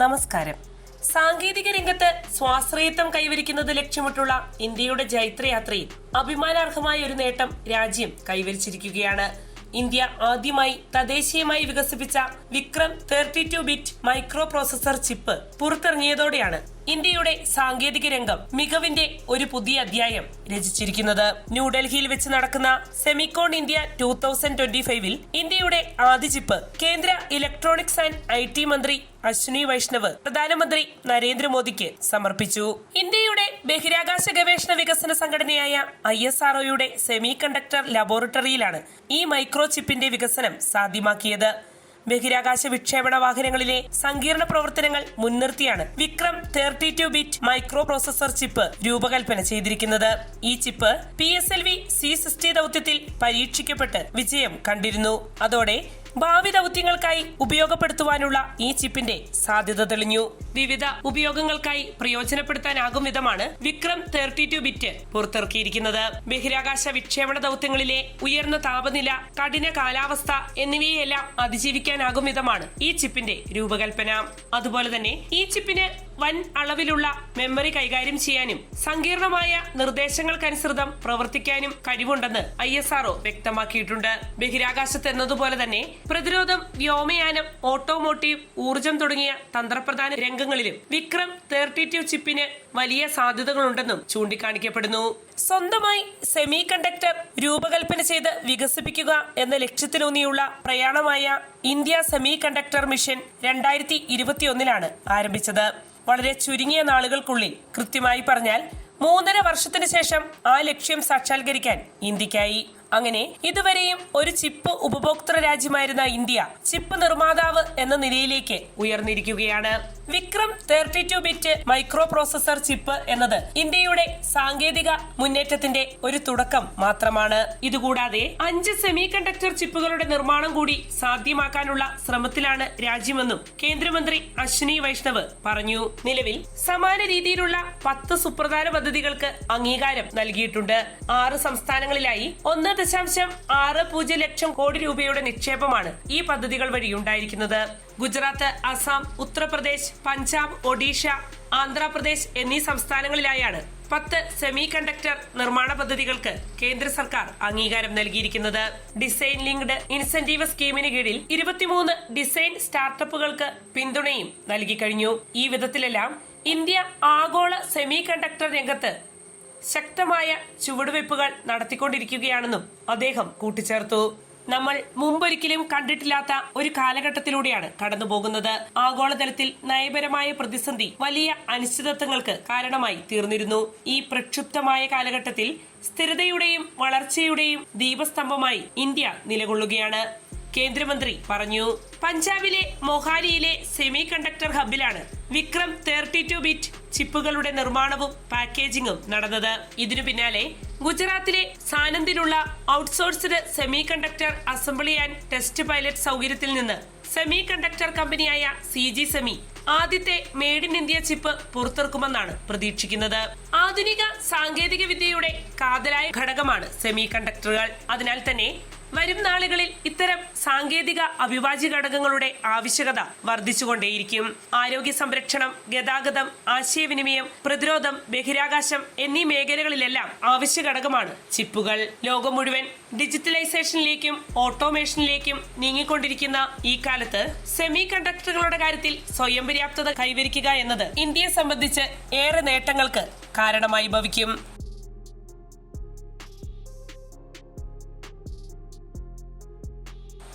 നമസ്കാരം. സാങ്കേതിക രംഗത്ത് സ്വാശ്രയത്വം കൈവരിക്കുന്നത് ലക്ഷ്യമിട്ടുള്ള ഇന്ത്യയുടെ ജൈത്രയാത്രയിൽ അഭിമാനാർഹമായ ഒരു നേട്ടം രാജ്യം കൈവരിച്ചിരിക്കുകയാണ്. ഇന്ത്യ ആദ്യമായി തദ്ദേശീയമായി വികസിപ്പിച്ച Vikram thirty two bit microprocessor chip പുറത്തിറങ്ങിയതോടെയാണ് ഇന്ത്യയുടെ സാങ്കേതിക രംഗം മികവിന്റെ ഒരു പുതിയ അധ്യായം രചിച്ചിരിക്കുന്നത്. ന്യൂഡൽഹിയിൽ വെച്ച് നടക്കുന്ന Semicon India two thousand twenty ഫൈവിൽ ഇന്ത്യയുടെ ആദ്യ ചിപ്പ് കേന്ദ്ര ഇലക്ട്രോണിക്സ് ആൻഡ് ഐ ടി മന്ത്രി അശ്വിനി വൈഷ്ണവ് പ്രധാനമന്ത്രി നരേന്ദ്രമോദിക്ക് സമർപ്പിച്ചു. ഇന്ത്യയുടെ ബഹിരാകാശ ഗവേഷണ വികസന സംഘടനയായ ഐ എസ് ആർഒയുടെ സെമി കണ്ടക്ടർ ലബോറട്ടറിയിലാണ് ഈ മൈക്രോ ചിപ്പിന്റെ വികസനം സാധ്യമാക്കിയത്. ബഹിരാകാശ വിക്ഷേപണ വാഹനങ്ങളിലെ സങ്കീർണ പ്രവർത്തനങ്ങൾ മുൻനിർത്തിയാണ് Vikram thirty two bit microprocessor chip രൂപകൽപ്പന ചെയ്തിരിക്കുന്നത്. ഈ chip P S L V C sixty ദൌത്യത്തിൽ പരീക്ഷിക്കപ്പെട്ട് വിജയം കണ്ടിരുന്നു. അതോടെ ഭാവി ദൗത്യങ്ങൾക്കായി ഉപയോഗപ്പെടുത്തുവാനുള്ള ഈ ചിപ്പിന്റെ സാധ്യത തെളിഞ്ഞു. വിവിധ ഉപയോഗങ്ങൾക്കായി പ്രയോജനപ്പെടുത്താനാകും വിധമാണ് വിക്രം തേർട്ടി ടു ബിറ്റ് പുറത്തിറക്കിയിരിക്കുന്നത്. ബഹിരാകാശ വിക്ഷേപണ ദൗത്യങ്ങളിലെ ഉയർന്ന താപനില കഠിന കാലാവസ്ഥ എന്നിവയെല്ലാം അതിജീവിക്കാനാകും വിധമാണ് ഈ ചിപ്പിന്റെ രൂപകൽപ്പന. അതുപോലെ തന്നെ ഈ ചിപ്പിന് വൻ അളവിലുള്ള മെമ്മറി കൈകാര്യം ചെയ്യാനും സങ്കീർണമായ നിർദ്ദേശങ്ങൾക്കനുസൃതം പ്രവർത്തിക്കാനും കഴിവുണ്ടെന്ന് ഐ വ്യക്തമാക്കിയിട്ടുണ്ട്. ബഹിരാകാശത്ത് തന്നെ പ്രതിരോധം വ്യോമയാനം ഓട്ടോമോട്ടീവ് ഊർജം തുടങ്ങിയ തന്ത്രപ്രധാന രംഗങ്ങളിലും വിക്രം തേർട്ടി ടു ചിപ്പിന് വലിയ സാധ്യതകളുണ്ടെന്നും ചൂണ്ടിക്കാണിക്കപ്പെടുന്നു. സ്വന്തമായി സെമി കണ്ടക്ടർ രൂപകൽപ്പന ചെയ്ത് വികസിപ്പിക്കുക എന്ന ലക്ഷ്യത്തിലൂന്നിയുള്ള പ്രയാണമായ ഇന്ത്യ സെമി കണ്ടക്ടർ മിഷൻ രണ്ടായിരത്തി ഇരുപത്തിയൊന്നിലാണ് ആരംഭിച്ചത്. വളരെ ചുരുങ്ങിയ നാളുകൾക്കുള്ളിൽ കൃത്യമായി പറഞ്ഞാൽ മൂന്നര വർഷത്തിന് ശേഷം ആ ലക്ഷ്യം സാക്ഷാത്കരിക്കാൻ ഇന്ത്യക്കായി. അങ്ങനെ ഇതുവരെയും ഒരു ചിപ്പ് ഉപഭോക്തൃ രാജ്യമായിരുന്ന ഇന്ത്യ ചിപ്പ് നിർമ്മാതാവ് എന്ന നിലയിലേക്ക് ഉയർന്നിരിക്കുകയാണ്. Vikram thirty two bit microprocessor chip എന്നത് ഇന്ത്യയുടെ സാങ്കേതിക മുന്നേറ്റത്തിന്റെ ഒരു തുടക്കം മാത്രമാണ്. ഇതുകൂടാതെ അഞ്ച് സെമി കണ്ടക്ടർ ചിപ്പുകളുടെ നിർമ്മാണം കൂടി സാധ്യമാക്കാനുള്ള ശ്രമത്തിലാണ് രാജ്യമെന്നും കേന്ദ്രമന്ത്രി അശ്വിനി വൈഷ്ണവ് പറഞ്ഞു. നിലവിൽ സമാന രീതിയിലുള്ള പത്ത് സുപ്രധാന പദ്ധതികൾക്ക് അംഗീകാരം നൽകിയിട്ടുണ്ട്. ആറ് സംസ്ഥാനങ്ങളിലായി ഒന്ന് ദശാംശം ആറ് പൂജ്യം ലക്ഷം കോടി രൂപയുടെ നിക്ഷേപമാണ് ഈ പദ്ധതികൾ വഴി ഉണ്ടായിരിക്കുന്നത്. ഗുജറാത്ത് അസം ഉത്തർപ്രദേശ് പഞ്ചാബ് ഒഡീഷ ആന്ധ്രാപ്രദേശ് എന്നീ സംസ്ഥാനങ്ങളിലായാണ് പത്ത് സെമി കണ്ടക്ടർ നിർമ്മാണ പദ്ധതികൾക്ക് കേന്ദ്ര സർക്കാർ അംഗീകാരം നൽകിയിരിക്കുന്നത്. ഡിസൈൻ ലിങ്ക്ഡ് ഇൻസെന്റീവ് സ്കീമിന് കീഴിൽ ഇരുപത്തിമൂന്ന് ഡിസൈൻ സ്റ്റാർട്ടപ്പുകൾക്ക് പിന്തുണയും നൽകി കഴിഞ്ഞു. ഈ വിധത്തിലെല്ലാം ഇന്ത്യ ആഗോള സെമി കണ്ടക്ടർ രംഗത്ത് ശക്തമായ ചുവടുവയ്പ്പുകൾ നടത്തിക്കൊണ്ടിരിക്കുകയാണെന്നും അദ്ദേഹം കൂട്ടിച്ചേർത്തു. നമ്മൾ മുമ്പൊരിക്കലും കണ്ടിട്ടില്ലാത്ത ഒരു കാലഘട്ടത്തിലൂടെയാണ് കടന്നുപോകുന്നത്. ആഗോളതലത്തിൽ നയപരമായ പ്രതിസന്ധി വലിയ അനിശ്ചിതത്വങ്ങൾക്ക് കാരണമായി തീർന്നിരുന്നു. ഈ പ്രക്ഷുബ്ധമായ കാലഘട്ടത്തിൽ സ്ഥിരതയുടെയും വളർച്ചയുടെയും ദീപസ്തംഭമായി ഇന്ത്യ നിലകൊള്ളുകയാണ്. കേന്ദ്രമന്ത്രി പറഞ്ഞു പഞ്ചാബിലെ മൊഹാലിയിലെ സെമി കണ്ടക്ടർ ഹബിലാണ് വിക്രം തേർട്ടി ടു ബിറ്റ് ചിപ്പുകളുടെ നിർമ്മാണവും പാക്കേജിംഗും നടന്നത്. ഇതിനു പിന്നാലെ ഗുജറാത്തിലെ സാനന്ദിലുള്ള outsourced semiconductor assembly and test pilot സൗകര്യത്തിൽ നിന്ന് സെമി കണ്ടക്ടർ കമ്പനിയായ സി ജി സെമി ആദ്യത്തെ മെയ്ഡ് ഇൻ ഇന്ത്യ ചിപ്പ് പുറത്തിറക്കുമെന്നാണ് പ്രതീക്ഷിക്കുന്നത്. ആധുനിക സാങ്കേതിക വിദ്യയുടെ കാതലായ ഘടകമാണ് സെമി കണ്ടക്ടറുകൾ അതിനാൽ തന്നെ വരും നാളുകളിൽ ഇത്തരം സാങ്കേതിക അവിഭാജ്യ ഘടകങ്ങളുടെ ആവശ്യകത വർദ്ധിച്ചുകൊണ്ടേയിരിക്കും. ആരോഗ്യ സംരക്ഷണം ഗതാഗതം ആശയവിനിമയം പ്രതിരോധം ബഹിരാകാശം എന്നീ മേഖലകളിലെല്ലാം ആവശ്യ ഘടകമാണ് ചിപ്പുകൾ. ലോകം മുഴുവൻ ഡിജിറ്റലൈസേഷനിലേക്കും ഓട്ടോമേഷനിലേക്കും നീങ്ങിക്കൊണ്ടിരിക്കുന്ന ഈ കാലത്ത് സെമി കണ്ടക്ടറുകളുടെ കാര്യത്തിൽ സ്വയം പര്യാപ്തത കൈവരിക്കുക എന്നത് ഇന്ത്യയെ സംബന്ധിച്ച് ഏറെ നേട്ടങ്ങൾക്ക് കാരണമായി ഭവിക്കും.